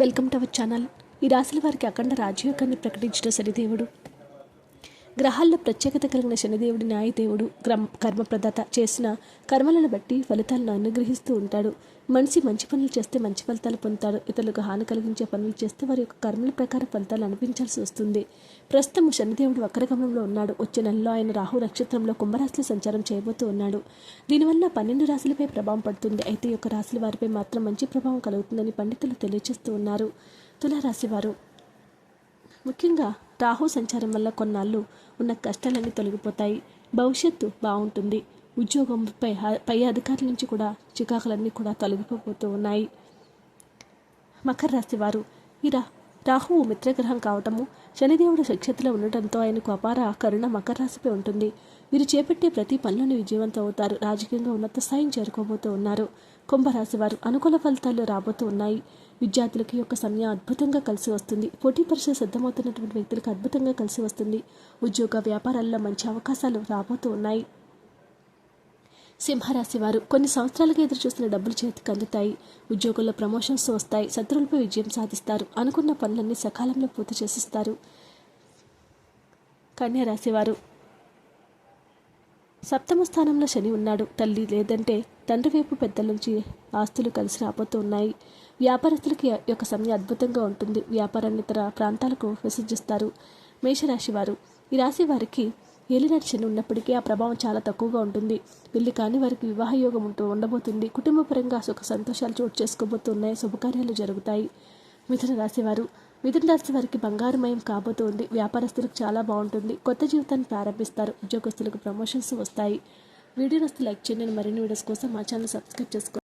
Welcome to our channel. ఈ రాశుల వారికి అఖండ రాజయోగాన్ని ప్రకటించిన శనిదేవుడు. గ్రహాల్లో ప్రత్యేకత కలిగిన శనిదేవుడు న్యాయదేవుడు క్రమ కర్మప్రదాత చేసిన కర్మలను బట్టి ఫలితాలను అనుగ్రహిస్తూ ఉంటాడు. మనిషి మంచి పనులు చేస్తే మంచి ఫలితాలు పొందుతాడు. ఇతరులకు హాని కలిగించే పనులు చేస్తే వారి యొక్క కర్మల ప్రకారం ఫలితాలు అనిపించాల్సి వస్తుంది. ప్రస్తుతం శనిదేవుడు వక్రగమనంలో ఉన్నాడు. వచ్చే నెలలో ఆయన రాహు నక్షత్రంలో కుంభరాశిలో సంచారం చేయబోతూ ఉన్నాడు. దీనివల్ల పన్నెండు రాశులపై ప్రభావం పడుతుంది. అయితే ఈ యొక్క రాశుల వారిపై మాత్రం మంచి ప్రభావం కలుగుతుందని పండితులు తెలియజేస్తూ ఉన్నారు. తులారాశి వారు ముఖ్యంగా రాహు సంచారం వల్ల కొన్నాళ్ళు ఉన్న కష్టాలన్నీ తొలగిపోతాయి. భవిష్యత్తు బాగుంటుంది. ఉద్యోగంపై పై అధికారుల నుంచి కూడా చికాకులన్నీ కూడా తొలగిపోతూ ఉన్నాయి. మకర రాశి వారు ఈ రాహువు మిత్రగ్రహం కావటము శనిదేవుడు సక్షతిలో ఉండటంతో ఆయనకు అపార కరుణ మకర రాశిపై ఉంటుంది. వీరు చేపట్టే ప్రతి పనులను విజయవంతం అవుతారు. రాజకీయంగా ఉన్నత స్థాయిని చేరుకోబోతూ ఉన్నారు. కుంభరాశి వారు అనుకూల ఫలితాలు రాబోతూ ఉన్నాయి. విద్యార్థులకి యొక్క సమయం అద్భుతంగా కలిసి వస్తుంది. పోటీ పరీక్ష సిద్ధమవుతున్నటువంటి వ్యక్తులకు అద్భుతంగా కలిసి వస్తుంది. ఉద్యోగ వ్యాపారాల్లో మంచి అవకాశాలు రాబోతూ ఉన్నాయి. సింహరాశి వారు కొన్ని సంవత్సరాలుగా ఎదురు చూసిన డబ్బులు చేతికి అందుతాయి. ఉద్యోగుల్లో ప్రమోషన్స్ వస్తాయి. శత్రువులపై విజయం సాధిస్తారు. అనుకున్న పనులన్నీ సకాలంలో పూర్తి చేసిస్తారు. కన్యా రాశివారు సప్తమ స్థానంలో శని ఉన్నాడు. తల్లి లేదంటే తండ్రి వైపు పెద్దల నుంచి ఆస్తులు కలిసి రాబోతూ ఉన్నాయి. వ్యాపారస్తులకి యొక్క సమయం అద్భుతంగా ఉంటుంది. వ్యాపారాన్ని ఇతర ప్రాంతాలకు విసర్జిస్తారు మేషరాశి వారు ఈ రాశి వారికి ఏలినాటి ఉన్నప్పటికీ ఆ ప్రభావం చాలా తక్కువగా ఉంటుంది. పెళ్ళి కాని వారికి వివాహ యోగం ఉంటూ ఉండబోతుంది. కుటుంబపరంగా సుఖ సంతోషాలు చోటు చేసుకోబోతున్నాయి. శుభకార్యాలు జరుగుతాయి. మిథున రాశివారు మిథున రాశి వారికి బంగారుమయం కాబోతోంది. వ్యాపారస్తులకు చాలా బాగుంటుంది. కొత్త జీవితాన్ని ప్రారంభిస్తారు. ఉద్యోగస్తులకు ప్రమోషన్స్ వస్తాయి. వీడియో వస్తే లైక్ చేయండి. మరిన్ని వీడియోస్ కోసం మా ఛానల్ సబ్స్క్రైబ్ చేసుకోండి.